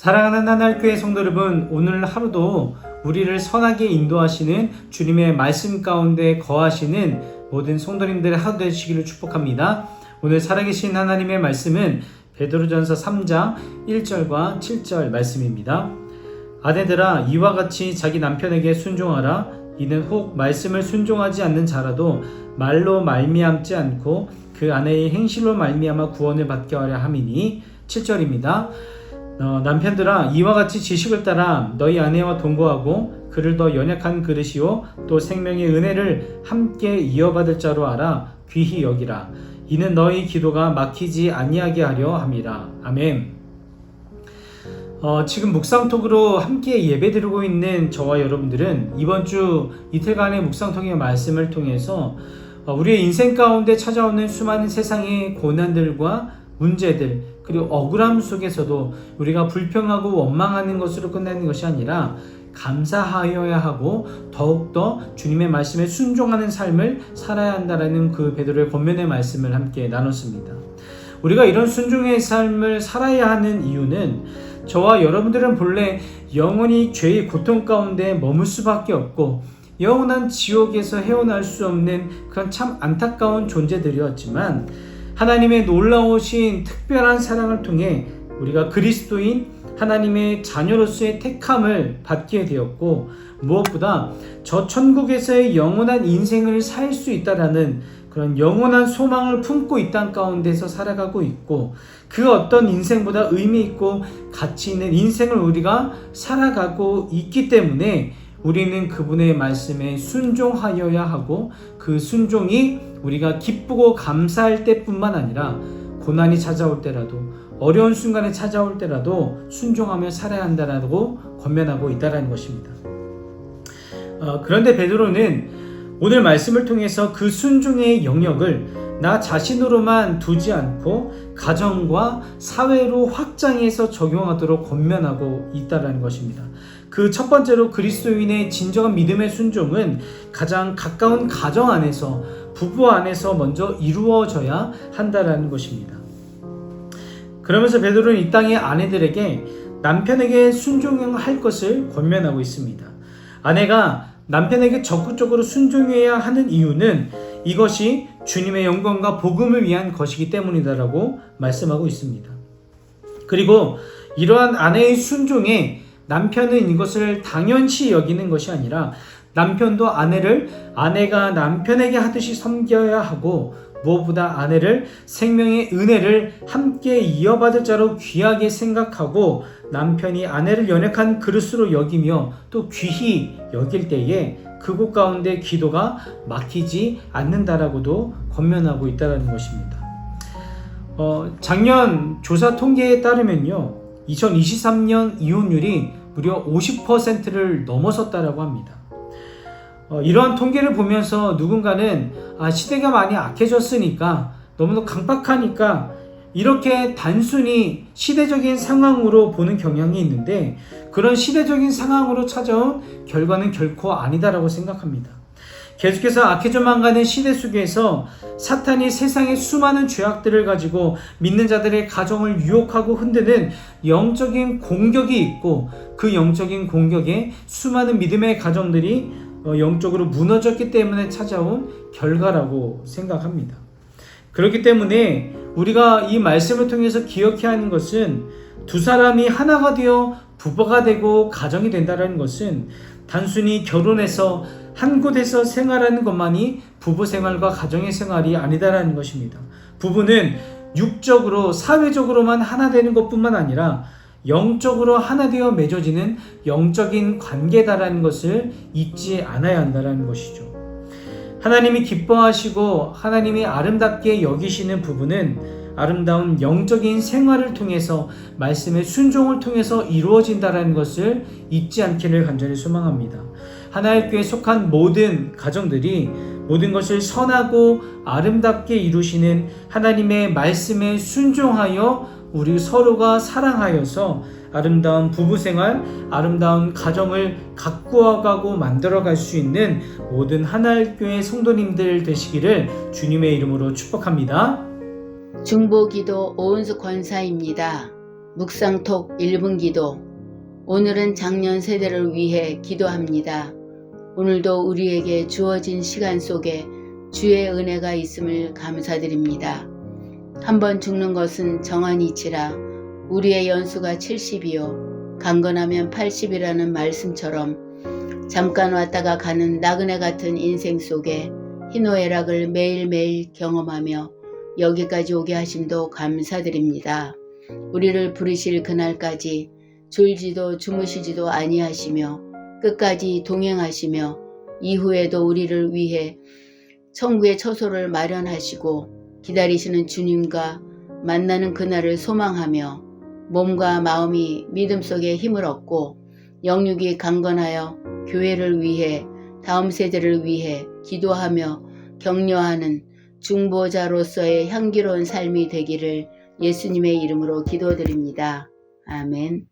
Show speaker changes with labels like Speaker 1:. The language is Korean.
Speaker 1: 사랑하는 하나님교회 성도 여러분, 오늘 하루도 우리를 선하게 인도하시는 주님의 말씀 가운데 거하시는 모든 성도님들의 하루 되시기를 축복합니다. 오늘 살아계신 하나님의 말씀은 베드로전서 3장 1절과 7절 말씀입니다. 아내들아 이와 같이 자기 남편에게 순종하라 이는 혹 말씀을 순종하지 않는 자라도 말로 말미암지 않고 그 아내의 행실로 말미암아 구원을 받게 하려 함이니 7절입니다. 어, 남편들아 이와 같이 지식을 따라 너희 아내와 동거하고 그를 더 연약한 그릇이요 또 생명의 은혜를 함께 이어받을 자로 알아 귀히 여기라. 이는 너희 기도가 막히지 아니하게 하려 함이라. 아멘. 어, 지금 묵상톡으로 함께 예배드리고 있는 저와 여러분들은 이번 주 이틀간의 묵상톡의 말씀을 통해서 어, 우리의 인생 가운데 찾아오는 수많은 세상의 고난들과 문제들 그리고 억울함 속에서도 우리가 불평하고 원망하는 것으로 끝나는 것이 아니라 감사하여야 하고 더욱더 주님의 말씀에 순종하는 삶을 살아야 한다라는 그 베드로의 권면의 말씀을 함께 나눴습니다. 우리가 이런 순종의 삶을 살아야 하는 이유는 저와 여러분들은 본래 영원히 죄의 고통 가운데 머물 수밖에 없고 영원한 지옥에서 헤어날 수 없는 그런 참 안타까운 존재들이었지만 하나님의 놀라우신 특별한 사랑을 통해 우리가 그리스도인 하나님의 자녀로서의 택함을 받게 되었고 무엇보다 저 천국에서의 영원한 인생을 살 수 있다라는 그런 영원한 소망을 품고 이 땅 가운데서 살아가고 있고 그 어떤 인생보다 의미 있고 가치 있는 인생을 우리가 살아가고 있기 때문에 우리는 그분의 말씀에 순종하여야 하고 그 순종이 우리가 기쁘고 감사할 때뿐만 아니라 고난이 찾아올 때라도 어려운 순간에 찾아올 때라도 순종하며 살아야 한다라고 권면하고 있다라는 것입니다. 어, 그런데 베드로는 오늘 말씀을 통해서 그 순종의 영역을 나 자신으로만 두지 않고 가정과 사회로 확장해서 적용하도록 권면하고 있다라는 것입니다. 그 첫 번째로 그리스도인의 진정한 믿음의 순종은 가장 가까운 가정 안에서 부부 안에서 먼저 이루어져야 한다라는 것입니다. 그러면서 베드로는 이 땅의 아내들에게 남편에게 순종할 것을 권면하고 있습니다. 아내가 남편에게 적극적으로 순종해야 하는 이유는 이것이 주님의 영광과 복음을 위한 것이기 때문이다라고 말씀하고 있습니다. 그리고 이러한 아내의 순종에 남편은 이것을 당연시 여기는 것이 아니라 남편도 아내를 아내가 남편에게 하듯이 섬겨야 하고 무엇보다 아내를 생명의 은혜를 함께 이어받을 자로 귀하게 생각하고 남편이 아내를 연약한 그릇으로 여기며 또 귀히 여길 때에 그곳 가운데 기도가 막히지 않는다라고도 권면하고 있다는 것입니다. 어, 작년 조사 통계에 따르면요, 2023년 이혼율이 무려 50%를 넘어섰다라고 합니다. 어, 이러한 통계를 보면서 누군가는 아, 시대가 많이 악해졌으니까 너무도 강박하니까 이렇게 단순히 시대적인 상황으로 보는 경향이 있는데 그런 시대적인 상황으로 찾아온 결과는 결코 아니다라고 생각합니다. 계속해서 악해져만 가는 시대 속에서 사탄이 세상의 수많은 죄악들을 가지고 믿는 자들의 가정을 유혹하고 흔드는 영적인 공격이 있고 그 영적인 공격에 수많은 믿음의 가정들이 어, 영적으로 무너졌기 때문에 찾아온 결과라고 생각합니다. 그렇기 때문에 우리가 이 말씀을 통해서 기억해야 하는 것은 두 사람이 하나가 되어 부부가 되고 가정이 된다는 것은 단순히 결혼해서 한 곳에서 생활하는 것만이 부부 생활과 가정의 생활이 아니다라는 것입니다. 부부는 육적으로 사회적으로만 하나 되는 것뿐만 아니라 영적으로 하나 되어 맺어지는 영적인 관계다라는 것을 잊지 않아야 한다라는 것이죠. 하나님이 기뻐하시고 하나님이 아름답게 여기시는 부분은 아름다운 영적인 생활을 통해서 말씀의 순종을 통해서 이루어진다라는 것을 잊지 않기를 간절히 소망합니다. 하나의 교회에 속한 모든 가정들이 모든 것을 선하고 아름답게 이루시는 하나님의 말씀에 순종하여 우리 서로가 사랑하여서 아름다운 부부 생활, 아름다운 가정을 가꾸어가고 만들어갈 수 있는 모든 하나의 교회 성도님들 되시기를 주님의 이름으로 축복합니다.
Speaker 2: 중보기도 오은수 권사입니다. 묵상톡 1분 기도. 오늘은 작년 세대를 위해 기도합니다. 오늘도 우리에게 주어진 시간 속에 주의 은혜가 있음을 감사드립니다. 한번 죽는 것은 정한 이치라 우리의 연수가 70이요. 강건하면 80이라는 말씀처럼 잠깐 왔다가 가는 나그네 같은 인생 속에 희노애락을 매일매일 경험하며 여기까지 오게 하심도 감사드립니다. 우리를 부르실 그날까지 졸지도 주무시지도 아니하시며 끝까지 동행하시며 이후에도 우리를 위해 천국의 처소를 마련하시고 기다리시는 주님과 만나는 그날을 소망하며 몸과 마음이 믿음 속에 힘을 얻고 영육이 강건하여 교회를 위해 다음 세대를 위해 기도하며 격려하는 중보자로서의 향기로운 삶이 되기를 예수님의 이름으로 기도드립니다. 아멘.